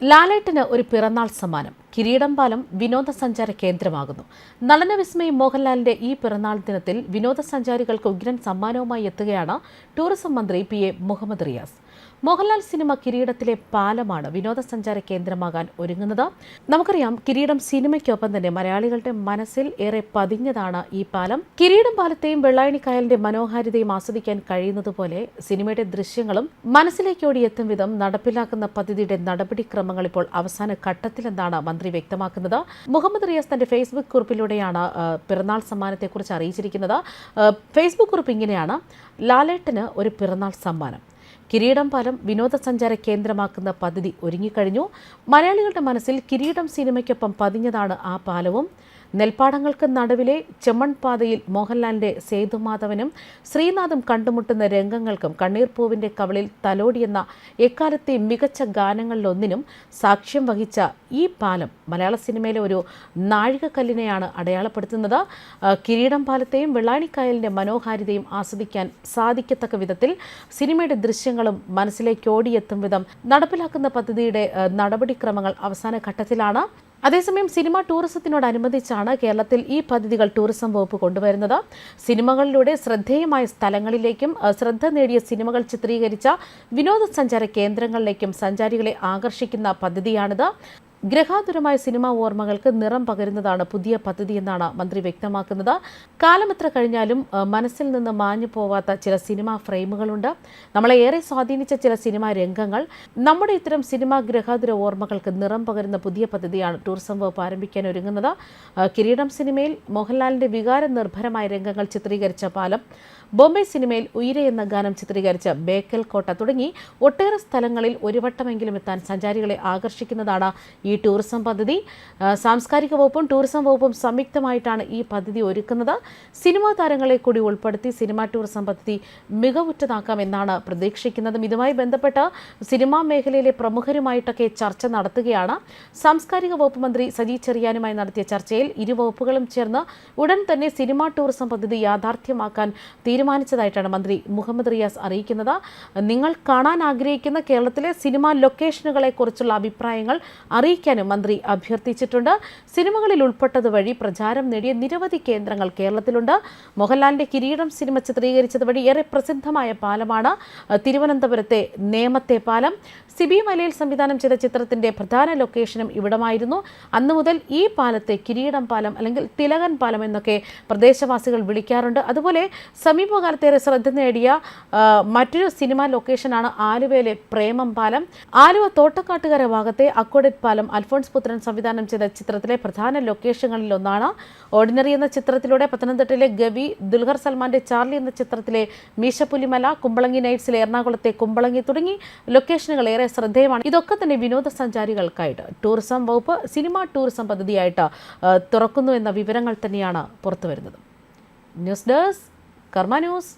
ലാലേട്ടിന് ഒരു പിറന്നാൾ സമ്മാനം. കിരീടംപാലം വിനോദസഞ്ചാര കേന്ദ്രമാകുന്നു. നളന വിസ്മയം മോഹൻലാലിന്റെ ഈ പിറന്നാൾ ദിനത്തിൽ വിനോദസഞ്ചാരികൾക്ക് ഉഗ്രൻ സമ്മാനവുമായി എത്തുകയാണ് ടൂറിസം മന്ത്രി P A Muhammad Riyas. Mohanlal cinema കിരീടത്തിലെ പാലമാണ് വിനോദസഞ്ചാര കേന്ദ്രമാകാൻ ഒരുങ്ങുന്നത്. നമുക്കറിയാം കിരീടം സിനിമയ്ക്കൊപ്പം തന്നെ മലയാളികളുടെ മനസ്സിൽ ഏറെ പതിഞ്ഞതാണ് ഈ പാലം. കിരീടം പാലത്തെയും വെള്ളായണിക്കായലിന്റെ മനോഹാരിതയും ആസ്വദിക്കാൻ കഴിയുന്നതുപോലെ സിനിമയുടെ ദൃശ്യങ്ങളും മനസ്സിലേക്കോടി എത്തും വിധം നടപ്പിലാക്കുന്ന പദ്ധതിയുടെ നടപടിക്രമങ്ങൾ ഇപ്പോൾ അവസാന ഘട്ടത്തിലെന്നാണ് മന്ത്രി വ്യക്തമാക്കുന്നത്. മുഹമ്മദ് റിയാസ് തന്റെ ഫേസ്ബുക്ക് കുറിപ്പിലൂടെയാണ് പിറന്നാൾ സമ്മാനത്തെക്കുറിച്ച് അറിയിച്ചിരിക്കുന്നത്. ഫേസ്ബുക്ക് കുറിപ്പ് ഇങ്ങനെയാണ്. ലാലേട്ടന് ഒരു പിറന്നാൾ സമ്മാനം. കിരീടം പാലം വിനോദസഞ്ചാര കേന്ദ്രമാക്കുന്ന പദ്ധതി ഒരുങ്ങിക്കഴിഞ്ഞു. മലയാളികളുടെ മനസ്സിൽ കിരീടം സിനിമയ്ക്കൊപ്പം പതിഞ്ഞതാണ് ആ പാലവും. നെൽപ്പാടങ്ങൾക്ക് നടുവിലെ ചെമ്മൺപാതയിൽ മോഹൻലാലിന്റെ സേതുമാധവനും ശ്രീനാഥും കണ്ടുമുട്ടുന്ന രംഗങ്ങൾക്കും കണ്ണീർപ്പൂവിന്റെ കവളിൽ തലോടിയെന്ന എക്കാലത്തെ മികച്ച ഗാനങ്ങളിലൊന്നിനും സാക്ഷ്യം വഹിച്ച ഈ പാലം മലയാള സിനിമയിലെ ഒരു നാഴികക്കല്ലിനെയാണ് അടയാളപ്പെടുത്തുന്നത്. കിരീടം പാലത്തെയും വെള്ളാണിക്കായലിന്റെ മനോഹാരിതയും ആസ്വദിക്കാൻ സാധിക്കത്തക്ക വിധത്തിൽ സിനിമയുടെ ദൃശ്യങ്ങളും മനസ്സിലേക്ക് ഓടിയെത്തും വിധം നടപ്പിലാക്കുന്ന പദ്ധതിയുടെ നടപടിക്രമങ്ങൾ അവസാന ഘട്ടത്തിലാണ്. അതേസമയം സിനിമ ടൂറിസത്തിനോടനുബന്ധിച്ചാണ് കേരളത്തിൽ ഈ പദ്ധതികൾ ടൂറിസം വകുപ്പ് കൊണ്ടുവരുന്നത്. സിനിമകളിലൂടെ ശ്രദ്ധേയമായ സ്ഥലങ്ങളിലേക്കും ശ്രദ്ധ നേടിയ സിനിമകൾ ചിത്രീകരിച്ച വിനോദസഞ്ചാര കേന്ദ്രങ്ങളിലേക്കും സഞ്ചാരികളെ ആകർഷിക്കുന്ന പദ്ധതിയാണിത്. ഗ്രഹാതുരമായ സിനിമാ ഓർമ്മകൾക്ക് നിറം പകരുന്നതാണ് പുതിയ പദ്ധതി എന്നാണ് മന്ത്രി വ്യക്തമാക്കുന്നത്. കാലമെത്ര കഴിഞ്ഞാലും മനസ്സിൽ നിന്ന് മാഞ്ഞു പോവാത്ത ചില സിനിമാ ഫ്രെയിമുകളുണ്ട്. നമ്മളെ ഏറെ സ്വാധീനിച്ച ചില സിനിമാ രംഗങ്ങൾ. നമ്മുടെ ഇത്തരം സിനിമാ ഗ്രഹാതുര ഓർമ്മകൾക്ക് നിറം പകരുന്ന പുതിയ പദ്ധതിയാണ് ടൂറിസം വകുപ്പ് ആരംഭിക്കാൻ ഒരുങ്ങുന്നത്. കിരീടം സിനിമയിൽ മോഹൻലാലിന്റെ വികാര നിർഭരമായ രംഗങ്ങൾ ചിത്രീകരിച്ച പാലം ബോംബെ സിനിമയിൽ ഉയരെ എന്ന ഗാനം ചിത്രീകരിച്ച ബേക്കൽ കോട്ട തുടങ്ങി ഒട്ടേറെ സ്ഥലങ്ങളിൽ ഒരു വട്ടമെങ്കിലും എത്താൻ സഞ്ചാരികളെ ആകർഷിക്കുന്നതാണ് ഈ ടൂറിസം പദ്ധതി സാംസ്കാരിക വകുപ്പും ടൂറിസം വകുപ്പും സംയുക്തമായിട്ടാണ് ഈ പദ്ധതി ഒരുക്കുന്നത്. സിനിമാ താരങ്ങളെ കൂടി ഉൾപ്പെടുത്തി സിനിമാ ടൂറിസം പദ്ധതി മികവുറ്റതാക്കാം എന്നാണ് പ്രതീക്ഷിക്കുന്നതും. ഇതുമായി ബന്ധപ്പെട്ട് സിനിമാ മേഖലയിലെ പ്രമുഖരുമായിട്ടൊക്കെ ചർച്ച നടത്തുകയാണ്. സാംസ്കാരിക വകുപ്പ് മന്ത്രി സജി ചെറിയാനുമായി നടത്തിയ ചർച്ചയിൽ ഇരു വകുപ്പുകളും ചേർന്ന് ഉടൻ തന്നെ സിനിമാ ടൂറിസം പദ്ധതി യാഥാർത്ഥ്യമാക്കാൻ തീരുമാനിച്ചതായിട്ടാണ് മന്ത്രി മുഹമ്മദ് റിയാസ് അറിയിക്കുന്നത്. നിങ്ങൾ കാണാൻ ആഗ്രഹിക്കുന്ന കേരളത്തിലെ സിനിമാ ലൊക്കേഷനുകളെ കുറിച്ചുള്ള അഭിപ്രായങ്ങൾ അറിയിക്കാനും മന്ത്രി അഭ്യർത്ഥിച്ചിട്ടുണ്ട്. സിനിമകളിൽ ഉൾപ്പെട്ടതുവഴി പ്രചാരം നേടിയ നിരവധി കേന്ദ്രങ്ങൾ കേരളത്തിലുണ്ട്. മോഹൻലാലിന്റെ കിരീടം സിനിമ ചിത്രീകരിച്ചത് വഴി ഏറെ പ്രസിദ്ധമായ പാലമാണ് തിരുവനന്തപുരത്തെ നേമത്തെ പാലം. സിബി മലയിൽ സംവിധാനം ചെയ്ത ചിത്രത്തിന്റെ പ്രധാന ലൊക്കേഷനും ഇവിടമായിരുന്നു. അന്നു മുതൽ ഈ പാലത്തെ കിരീടം പാലം അല്ലെങ്കിൽ തിലകൻ പാലം എന്നൊക്കെ പ്രദേശവാസികൾ വിളിക്കാറുണ്ട്. അതുപോലെ സമീപകാലത്തേറെ ശ്രദ്ധ നേടിയ മറ്റൊരു സിനിമാ ലൊക്കേഷനാണ് ആലുവയിലെ പ്രേമം പാലം. ആലുവ തോട്ടക്കാട്ടുകര ഭാഗത്തെ അക്കോഡറ്റ് പാലം അൽഫോൺസ് പുത്രൻ സംവിധാനം ചെയ്ത ചിത്രത്തിലെ പ്രധാന ലൊക്കേഷനുകളിൽ ഒന്നാണ്. ഓർഡിനറി എന്ന ചിത്രത്തിലൂടെ പത്തനംതിട്ടയിലെ ഗവി ദുൽഖർ സൽമാന്റെ ചാർലി എന്ന ചിത്രത്തിലെ മീശപ്പുലിമല കുമ്പളങ്ങി നൈറ്റ്സിലെ എറണാകുളത്തെ കുമ്പളങ്ങി തുടങ്ങി ലൊക്കേഷനുകൾ ഏറെ ശ്രദ്ധേയമാണ്. ഇതൊക്കെ തന്നെ വിനോദസഞ്ചാരികൾക്കായിട്ട് ടൂറിസം വകുപ്പ് സിനിമ ടൂറിസം പദ്ധതിയായിട്ട് തുറക്കുന്നു എന്ന വിവരങ്ങൾ തന്നെയാണ് പുറത്തുവരുന്നത്. News desk Karma news.